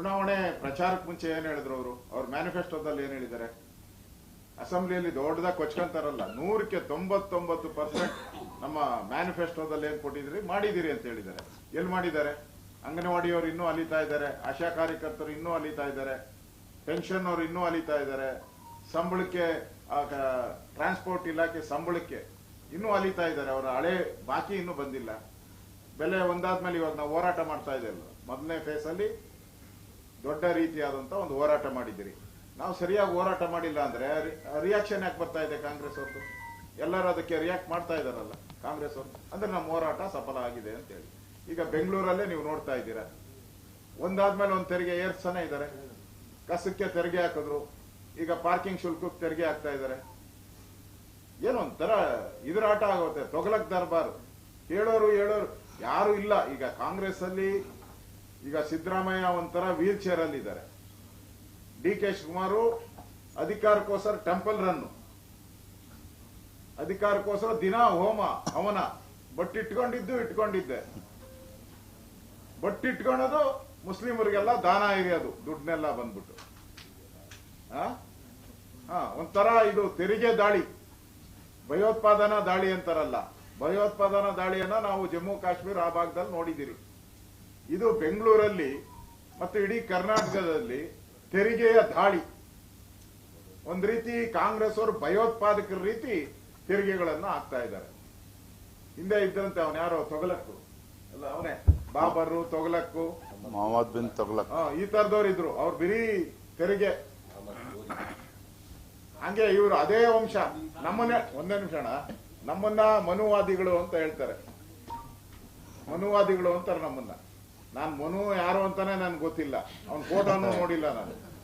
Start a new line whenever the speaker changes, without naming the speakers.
ಚುನಾವಣೆ ಪ್ರಚಾರಕ್ಕೆ ಮುಂಚೆ ಏನ್ ಹೇಳಿದ್ರು ಅವರು? ಅವ್ರ ಮ್ಯಾನಿಫೆಸ್ಟೋದಲ್ಲಿ ಏನ್ ಹೇಳಿದ್ದಾರೆ? ಅಸೆಂಬ್ಲಿಯಲ್ಲಿ ದೊಡ್ಡದ ಕೊಚ್ಕೊಂತಾರಲ್ಲ, ನೂರಕ್ಕೆ ತೊಂಬತ್ತೊಂಬತ್ತು ಪರ್ಸೆಂಟ್ ನಮ್ಮ ಮ್ಯಾನಿಫೆಸ್ಟೋದಲ್ಲಿ ಏನ್ ಕೊಟ್ಟಿದ್ರಿ ಮಾಡಿದಿರಿ ಅಂತ ಹೇಳಿದ್ದಾರೆ. ಎಲ್ಲಿ ಮಾಡಿದ್ದಾರೆ? ಅಂಗನವಾಡಿಯವರು ಇನ್ನೂ ಅಲಿತಾ ಇದ್ದಾರೆ, ಆಶಾ ಕಾರ್ಯಕರ್ತರು ಇನ್ನೂ ಅಲಿತಾ ಇದ್ದಾರೆ ಪೆನ್ಷನ್ ಅವರು ಇನ್ನೂ ಅಲಿತಾ ಇದ್ದಾರೆ, ಸಂಬಳಕ್ಕೆ ಟ್ರಾನ್ಸ್ಪೋರ್ಟ್ ಇಲಾಖೆ ಸಂಬಳಕ್ಕೆ ಇನ್ನೂ ಅಲಿತಾ ಇದ್ದಾರೆ, ಅವರ ಹಳೆ ಬಾಕಿ ಇನ್ನೂ ಬಂದಿಲ್ಲ. ಬೆಲೆ ಒಂದಾದ್ಮೇಲೆ ಇವಾಗ ನಾವು ಹೋರಾಟ ಮಾಡ್ತಾ ಇದ್ದೇವೆ. ಮೊದಲನೇ ಫೇಸ್ ಅಲ್ಲಿ ದೊಡ್ಡ ರೀತಿಯಾದಂತ ಒಂದು ಹೋರಾಟ ಮಾಡಿದ್ದೀರಿ. ನಾವು ಸರಿಯಾಗಿ ಹೋರಾಟ ಮಾಡಿಲ್ಲ ಅಂದ್ರೆ ರಿಯಾಕ್ಷನ್ ಯಾಕೆ ಬರ್ತಾ ಇದೆ ಕಾಂಗ್ರೆಸ್ ಅವ್ರದ್ದು ಎಲ್ಲರೂ ಅದಕ್ಕೆ ರಿಯಾಕ್ಟ್ ಮಾಡ್ತಾ ಇದ್ದಾರಲ್ಲ ಕಾಂಗ್ರೆಸ್ ಅವರು. ಅಂದ್ರೆ ನಮ್ಮ ಹೋರಾಟ ಸಫಲ ಆಗಿದೆ ಅಂತ ಹೇಳಿ. ಈಗ ಬೆಂಗಳೂರಲ್ಲೇ ನೀವು ನೋಡ್ತಾ ಇದ್ದೀರಾ. ಒಂದಾದ್ಮೇಲೆ ಒಂದು ತೆರಿಗೆ ಏರ್ಸ್ತಾನೆ ಇದ್ದಾರೆ. ಕಸಕ್ಕೆ ತೆರಿಗೆ ಹಾಕಿದ್ರು. ಈಗ ಪಾರ್ಕಿಂಗ್ ಶುಲ್ಕಕ್ಕೆ ತೆರಿಗೆ ಹಾಕ್ತಾ ಇದ್ದಾರೆ. ಏನೋ ಒಂಥರ ಇದ್ರ ಆಟ ಆಗುತ್ತೆ. ತೊಗಲಕ್ ದರ್ಬಾರ್. ಹೇಳೋರು ಹೇಳೋರು. ಯಾರು ಇಲ್ಲ. ಈಗ ಕಾಂಗ್ರೆಸ್ ಅಲ್ಲಿ ಈಗ ಸಿದ್ದರಾಮಯ್ಯ ಒಂಥರ ವೀಲ್ ಚೇರ್ ಅಲ್ಲಿ ಇದ್ದಾರೆ. ಡಿ ಕೆ ಶಿವಕುಮಾರು ಅಧಿಕಾರಕ್ಕೋಸ್ಕರ ಟೆಂಪಲ್ ರನ್ ಅಧಿಕಾರಕ್ಕೋಸ್ಕರ ದಿನ ಹೋಮ, ಹವನ. ಬಟ್ ಇಟ್ಕೊಂಡಿದ್ದು. ಇಟ್ಕೊಂಡಿದ್ದೆ ಬಟ್ ಇಟ್ಕೊಳ್ಳೋದು ಮುಸ್ಲಿಮರಿಗೆಲ್ಲ ದಾನ ಹಿರಿಯೋದು, ದುಡ್ಡನ್ನೆಲ್ಲ ಬಂದ್ಬಿಟ್ಟು. ಹಾ ಒಂಥರ ಇದು ತೆರಿಗೆ ದಾಳಿ. ಭಯೋತ್ಪಾದನಾ ದಾಳಿ ಅಂತಾರಲ್ಲ. ಭಯೋತ್ಪಾದನಾ ದಾಳಿಯನ್ನ ನಾವು ಜಮ್ಮು ಕಾಶ್ಮೀರ ಆ ಭಾಗದಲ್ಲಿ ನೋಡಿದಿರಿ ಇದು ಬೆಂಗಳೂರಲ್ಲಿ ಮತ್ತು ಇಡೀ ಕರ್ನಾಟಕದಲ್ಲಿ ತೆರಿಗೆಯ ದಾಳಿ. ಒಂದ್ ರೀತಿ ಕಾಂಗ್ರೆಸ್ ಅವರು ಭಯೋತ್ಪಾದಕರ ರೀತಿ ತೆರಿಗೆಗಳನ್ನು ಹಾಕ್ತಾ ಇದ್ದಾರೆ. ಹಿಂದೆ ಇದ್ದಂತೆ ಅವನ ಯಾರೋ ತೊಗಲಕ್ಕು? ಅಲ್ಲ ಅವನೇ. ಬಾಬರು ತೊಗಲಕ್ಕು.
ಮೊಹಮ್ಮದ್ ಬಿನ್ ತೊಗಲಕ್
ಆ, ಈ ತರದವ್ರು ಇದ್ರು. ಅವ್ರು ಬಿರಿ ತೆರಿಗೆ. ಹಂಗೆ ಇವರು ಅದೇ ವಂಶ. ನಮ್ಮನ್ನೇ ಒಂದೇ ನಿಮಿಷ ನಮ್ಮನ್ನ ಮನುವಾದಿಗಳು ಅಂತ ಹೇಳ್ತಾರೆ. ಮನುವಾದಿಗಳು ಅಂತಾರೆ ನಮ್ಮನ್ನ. ನಾನ್ ಮನು ಯಾರು ಅಂತಾನೆ ನನ್ಗೆ ಗೊತ್ತಿಲ್ಲ. ಅವ್ನ ಫೋಟೋನು ನೋಡಿಲ್ಲ ನಾನು.